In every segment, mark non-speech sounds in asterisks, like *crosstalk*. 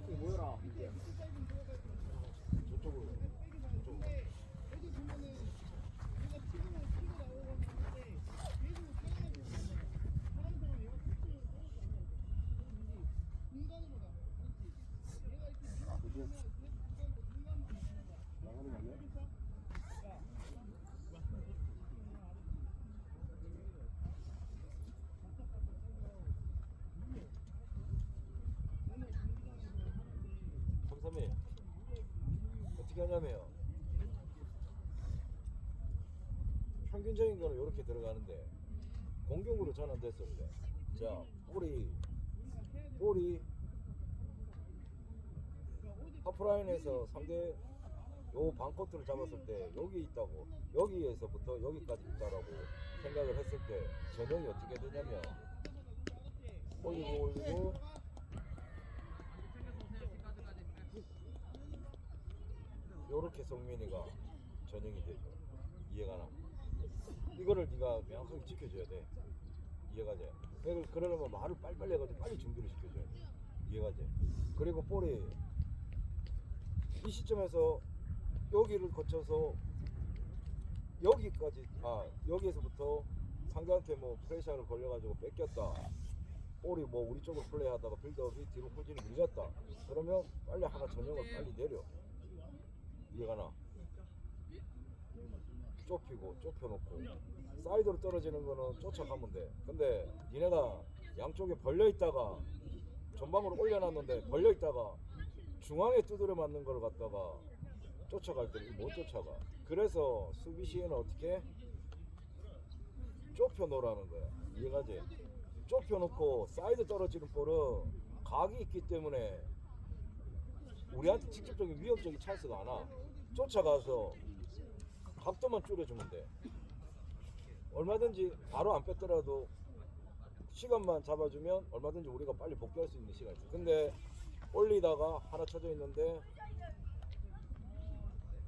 你挺不错的。 삼삼이 어떻게 하냐면요. 평균적인 거는 이렇게 들어가는데 공격으로 전환됐을 때, 자 볼이 볼이 하프라인에서 상대 요 반코트를 잡았을 때 여기 있다고 여기에서부터 여기까지 있다라고 생각을 했을 때 전형이 어떻게 되냐면 올리고 올리고 요렇게 성민이가 전형이 되죠. 이해가 나. 이거를 네가 명확하게 지켜줘야 돼. 이해가 돼. 그걸 그러려면 말을 빨리빨리 해가지고 빨리 준비를 시켜줘야 돼. 이해가 돼. 그리고 볼이 이 시점에서 여기를 거쳐서 여기까지 아 여기에서부터 상대한테 뭐 프레셔를 걸려가지고 뺏겼다. 볼이 뭐 우리 쪽으로 플레이하다가 빌드업이 뒤로 포진이 밀렸다. 그러면 빨리 하나 전형을 빨리 내려. 이해가 나. 좁히고 좁혀놓고 사이드로 떨어지는 거는 쫓아가면 돼. 근데 니네가 양쪽에 벌려 있다가 전방으로 올려놨는데 벌려 있다가 중앙에 두드려 맞는 걸 갖다가 쫓아갈 때못 쫓아가. 그래서 수비 시에는 어떻게 좁혀 놓으라는 거야. 이해가지? 좁혀 놓고 사이드 떨어지는 볼은 각이 있기 때문에 우리한테 직접적인 위협적인 찬스가 안 와. 쫓아가서 각도만 줄여주면 돼. 얼마든지 바로 안 뺐더라도 시간만 잡아주면 얼마든지 우리가 빨리 복귀할 수 있는 시간이 있어. 근데 올리다가 하나 쳐져 있는데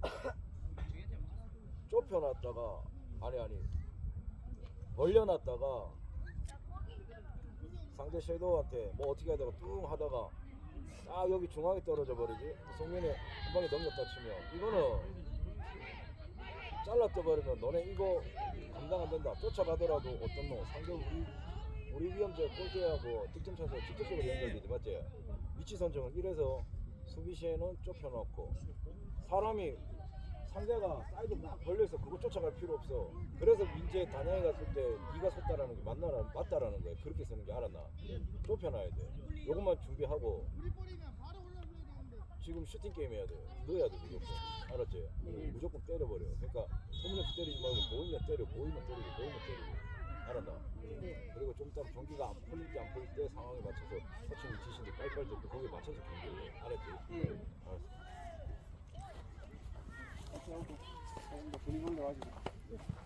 *coughs* 좁혀놨다가 아니 아니 벌려놨다가 상대 섀도우한테 뭐 어떻게 하다가 뚱 하다가 딱 여기 중앙에 떨어져 버리지. 송민이 한 방에 넘겼다 치면. 이거는 잘랐다 버리면 너네 이거 감당 안 된다. 쫓아가더라도 어떤 놈 상대 우리 우리 위험자 골대하고 득점 찬스 직접적으로 연결되지 맞지? 위치 선정을 이래서 수비 시에는 좁혀놓고 사람이 상대가 사이드 막 벌려있어 그거 쫓아갈 필요 없어. 그래서 민재 단양에 갔을 때 네가 섰다라는 게 맞나라, 맞다라는 거야. 그렇게 쓰는 게 알았나? 좁혀놔야 돼. 요것만 준비하고 지금 슈팅 게임 해야 돼. 넣어야 돼 무조건. 알았지? 무조건 때려버려. 그러니까 소문에서 때리지 말고 보이면 때려. 보이면 때리고 보이면 때리고. 알았나? 그리고 좀 이따 경기가 안 풀릴 때안 풀릴 때 상황에 맞춰서 코칭이 지시는데 빨리빨리 듣고 거기에 맞춰서 경기를 해 알았지? 알 더 분위기 올려가지고.